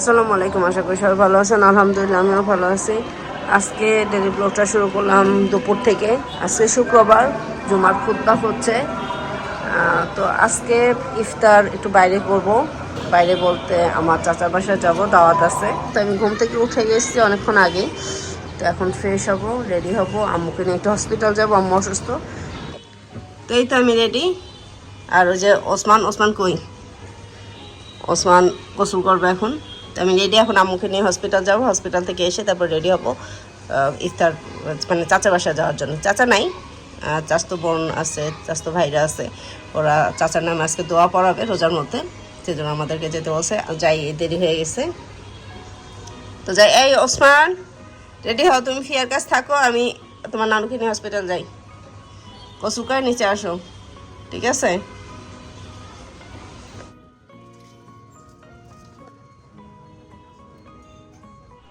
আসসালামু আলাইকুম, আশা করি সবাই ভালো আছেন। আলহামদুলিল্লাহ, আমিও ভালো আছি। আজকে ডেলি ব্লগটা শুরু করলাম দুপুর থেকে। আজকে শুক্রবার, জুমার খুদ্া হচ্ছে। তো আজকে ইফতার একটু বাইরে করব। বাইরে বলতে আমার চাচার বাসায় যাব, দাওয়াত আছে। তো আমি ঘুম থেকে উঠে গেছি অনেকক্ষণ আগে। তো এখন ফ্রেশ হব রেডি হব। আম্মুকে নিয়ে একটু হসপিটাল যাব, আম্মু অসুস্থ। তো এই তো আমি রেডি আর ওই যে ওসমান ওসমান কই? ওসমান গোসল করবে এখন। তো আমি রেডি এখন আম্মুকে নিয়ে হসপিটাল যাব হসপিটাল থেকে এসে তারপর রেডি হব। ইফতার মানে চাচার বাসায় যাওয়ার জন্য। চাচা নাই চাচতো বোন আছে, চাচতো ভাইরা আছে। ওরা চাচার নামে আজকে দোয়া পড়াবে রোজার মধ্যে। সেজন্য আমাদেরকে যেতে বলছে। যাই, দেরি হয়ে গেছে। তো যাই, এই ওসমান রেডি হও, তুমি ফিয়ার কাছ থাকো, আমি তোমার নানুকে নিয়ে হসপিটাল যাই। করে নিচে আসো, ঠিক আছে?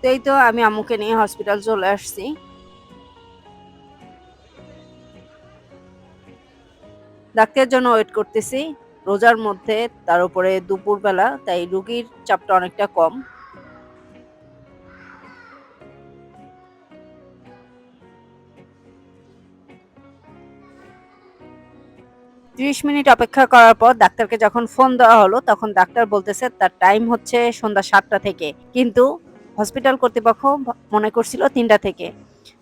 তো এই তো আমি আম্মুকে নিয়ে হসপিটাল চলে আসছি। ডাক্তারের জন্য ওয়েট করতেছি। রোজার মধ্যে, তার উপরে দুপুরবেলা, তাই রুগীর চাপটা অনেকটা কম। ত্রিশ মিনিট অপেক্ষা করার পর ডাক্তারকে যখন ফোন দেওয়া হলো, তখন ডাক্তার বলতেছে, তার টাইম হচ্ছে সন্ধ্যা সাতটা থেকে। কিন্তু হসপিটাল কর্তৃপক্ষ মনে করছিল তিনটা থেকে।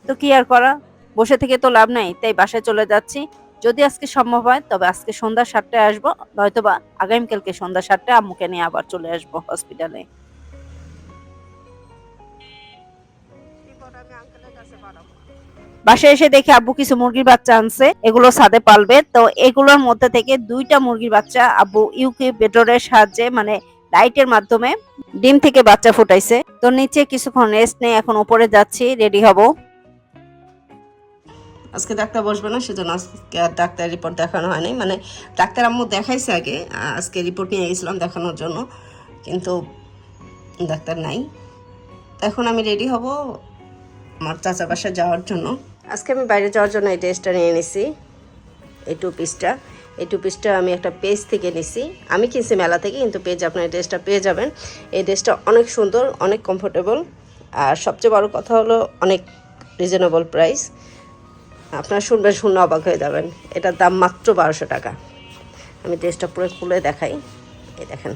তো কি আর করা? বসে থেকে তো লাভ নাই, তাই বাসায় চলে যাচ্ছি। যদি আজকে সম্ভব হয়, তবে আজকে সন্ধ্যা সাতটায় আসব, নয়তোবা আগামীকালকে সন্ধ্যা সাতটায় আম্মুকে নিয়ে আবার চলে আসব হসপিটালে বাসায় এসে দেখে আব্বু কিছু মুরগির বাচ্চা আনছে, এগুলো ছাদে পালবে। তো এগুলোর মধ্যে থেকে দুইটা মুরগির বাচ্চা আব্বু ইউকে বেটরের সাহায্যে মানে লাইটের মাধ্যমে ডিম থেকে বাচ্চা ফুটাইছে। তো নিচে কিছুক্ষণ রেস্ট নেই, এখন উপরে যাচ্ছি, রেডি হব। আজকে ডাক্তার বসবে না, সেজন্য আজকে আর ডাক্তার রিপোর্ট দেখানো হয়নি। মানে ডাক্তার আম্মু দেখাইছে আগে আজকে রিপোর্ট নিয়ে গেছিলাম দেখানোর জন্য, কিন্তু ডাক্তার নাই। এখন আমি রেডি হব আমার চাচা বাসায় যাওয়ার জন্য। আজকে আমি বাইরে যাওয়ার জন্য এই ড্রেসটা নিয়ে নিছি, এই টু পিসটা। এই টু পিসটা আমি একটা পেজ থেকে নিছি। আমি কিনছি মেলা থেকে, কিন্তু পেজ আপনার এই ড্রেসটা পেয়ে যাবেন। এই ড্রেসটা অনেক সুন্দর, অনেক কমফোর্টেবল আর সবচেয়ে বড় কথা হলো অনেক রিজনেবল প্রাইস আপনারা শুনবেন, শুনে অবাক হয়ে যাবেন। এটার দাম মাত্র বারোশো টাকা। আমি ড্রেসটা পুরো খুলে দেখাই। এই দেখেন।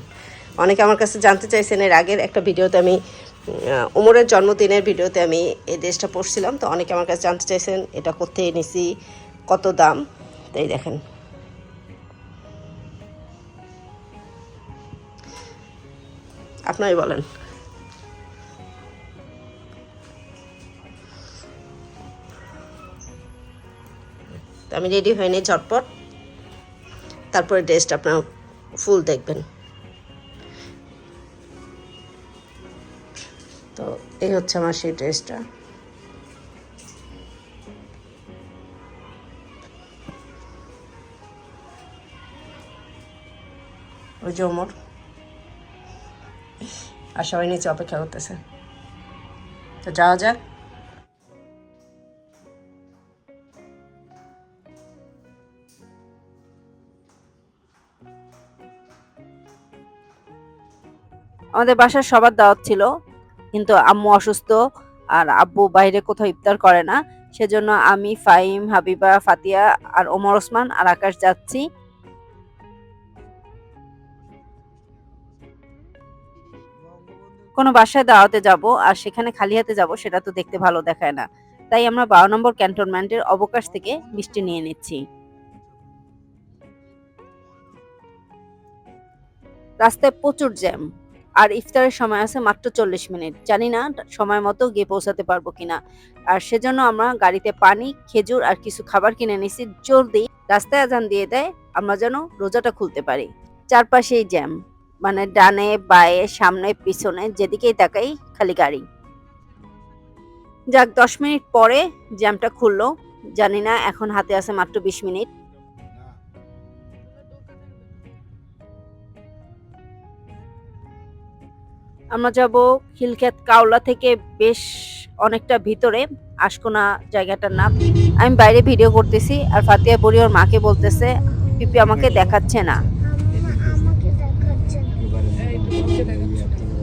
অনেকে আমার কাছে জানতে চাইছেন, এর আগের একটা ভিডিওতে আমি উমরের জন্মদিনের ভিডিওতে আমি এই ড্রেসটা পরছিলাম। তো অনেকে আমার কাছে জানতে চাইছেন, এটা কোথায় নিছি, কত দাম? তাই দেখেন। আপনারই বলেন। তো আমি রেডি হয়ে নিই ঝটপট। তারপরে ড্রেসটা আপনার ফুল দেখবেন। তো এই হচ্ছে আমার সেই ড্রেসটা ওই যে আর সবাই নিচে অপেক্ষা করতেছে। তো যাওয়া যাক। আমাদের বাসার সবার দাওয়াত ছিল, কিন্তু আম্মু অসুস্থ আর আব্বু বাইরে কোথাও ইফতার করে না। সেজন্য আমি ফাইম হাবিবা, ফাতিয়া আর ওমর ওসমান আর আকাশ যাচ্ছি। কোনো বাসায় দাওয়াতে যাব আর সেখানে খালি হাতে যাব, সেটা তো দেখতে ভালো দেখায় না। তাই আমরা বারো নম্বর ক্যান্টনমেন্টের অবকাশ থেকে মিষ্টি নিয়ে নিচ্ছি। রাস্তায় প্রচুর জ্যাম, আর ইফতারের সময় আছে মাত্র চল্লিশ মিনিট। জানি না সময় মতো গিয়ে পৌঁছাতে পারব কিনা। আর সেজন্য আমরা গাড়িতে পানি, খেজুর আর কিছু খাবার কিনে নিছি জলদি রাস্তায় আজান দিয়ে দেয়, আমরা যেন রোজাটা খুলতে পারি। চারপাশেই জ্যাম। মানে ডানে, বায়ে, সামনে, পিছনে, যেদিকেই তাকাই, খালি গাড়ি। যাক, দশ মিনিট পরে জ্যামটা খুললো। জানি না, এখন হাতে আছে মাত্র বিশ মিনিট। আমরা যাব খিলক্ষেত কাওলা থেকে বেশ অনেকটা ভিতরে, আশকোনা জায়গাটার নাম। আমি বাইরে ভিডিও করতেছি, আর ফাতিয়া বুড়ি ওর মাকে বলতেছে, পিপি আমাকে দেখাচ্ছে না।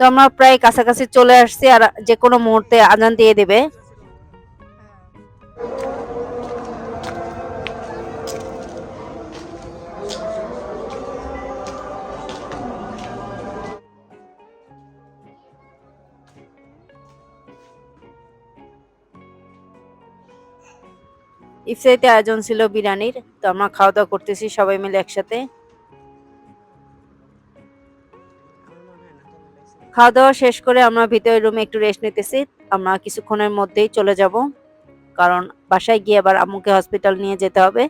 তো আমরা প্রায় কাছাকাছি চলে আসছি আর যে কোনো মুহূর্তে আজান দিয়ে দেবে। ইফতারিতে আয়োজন ছিল বিরিয়ানির, তো আমরা খাওয়া দাওয়া করতেছি সবাই মিলে একসাথে। খাওয়া দাওয়া শেষ করে আমরা ভিতরের রুমে একটু রেস্ট নিতেছি। আমরা কিছুক্ষণের মধ্যেই চলে যাব। কারণ বাসায় গিয়ে আবার আম্মুকে হসপিটাল নিয়ে যেতে হবে।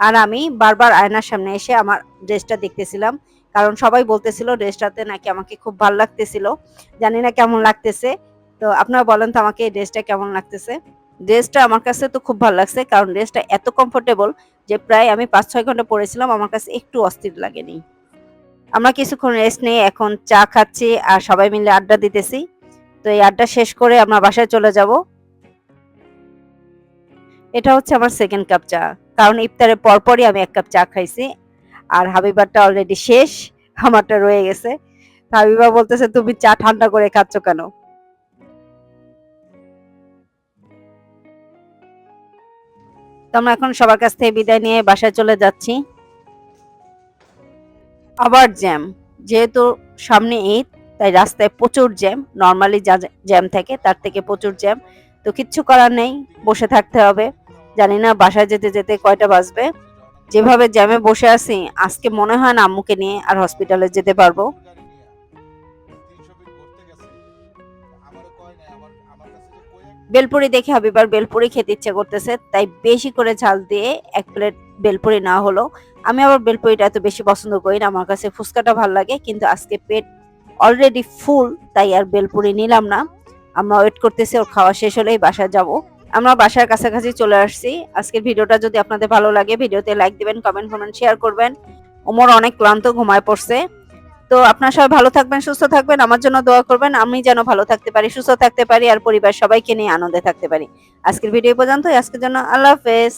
আর আমি বারবার আয়নার সামনে এসে আমার ড্রেসটা দেখতেছিলাম। কারণ সবাই বলতেছিল ড্রেসটাতে নাকি আমাকে খুব ভালো লাগতেছিল। জানি না কেমন লাগতেছে। তো আপনারা বলেন তো আমাকে এই ড্রেসটা কেমন লাগতেছে? ড্রেসটা আমার কাছে তো খুব ভালো লাগছে, কারণ ড্রেসটা এত কমফোর্টেবল যে প্রায় আমি পাঁচ ছয় ঘণ্টা পরেছিলাম, আমার কাছে একটু অস্থির লাগেনি। আমরা কিছুক্ষণ রেস্ট নিয়ে এখন চা খাচ্ছি আর সবাই মিলে আড্ডা দিতেছি। তো এই আড্ডা শেষ করে আমরা বাসায় চলে যাব। এটা হচ্ছে আমার সেকেন্ড কাপ চা, কারণ ইফতারের পরপরই আমি এক কাপ চা খাইছি। আর হাবিবারটা অলরেডি শেষ, আমারটা রয়ে গেছে। হাবিবা বলতেছে, তুমি চা ঠান্ডা করে খাচ্ছ কেন? তো আমরা এখন সবার কাছ থেকে বিদায় নিয়ে বাসায় চলে যাচ্ছি। আবার জ্যাম, যেহেতু সামনে ঈদ, তাই রাস্তায় প্রচুর জ্যাম নর্মালি যা জ্যাম থাকে তার থেকে প্রচুর জ্যাম। তো কিচ্ছু করার নেই, বসে থাকতে হবে। জানি না বাসায় যেতে যেতে কয়টা বাজবে। যেভাবে জ্যামে বসে আছি, আজকে মনে হয় না আম্মুকে নিয়ে আর হসপিটালে যেতে পারব। বেলপুরি দেখে হাবিবার বেলপুরি খেতে ইচ্ছে করতেছে, তাই বেশি করে ঝাল দিয়ে এক প্লেট বেলপুরি না হলো আমি আবার বেলপুরিটা এত বেশি পছন্দ করি না, আমার কাছে ফুচকাটা ভালো লাগে, কিন্তু আজকে পেট অলরেডি ফুল তাই আর বেলপুরি নিলাম না। আমরা ওয়েট করতেছি, ওর খাওয়া শেষ হলেই বাসায় যাব। আমরা বাসার কাছাকাছি চলে আসছি। আজকের ভিডিওটা যদি আপনাদের ভালো লাগে, ভিডিওতে লাইক দিবেন কমেন্ট কমেন্ট শেয়ার করবেন। ওমর অনেক ক্লান্ত ঘুমায় পড়ছে। তো আপনার সবাই ভালো থাকবেন, সুস্থ থাকবেন, আমার জন্য দোয়া করবেন, আমি যেন ভালো থাকতে পারি, সুস্থ থাকতে পারি, আর পরিবার সবাইকে নিয়ে আনন্দে থাকতে পারি। আজকের ভিডিও পর্যন্ত আজকের জন্য আল্লাহ হাফেজ।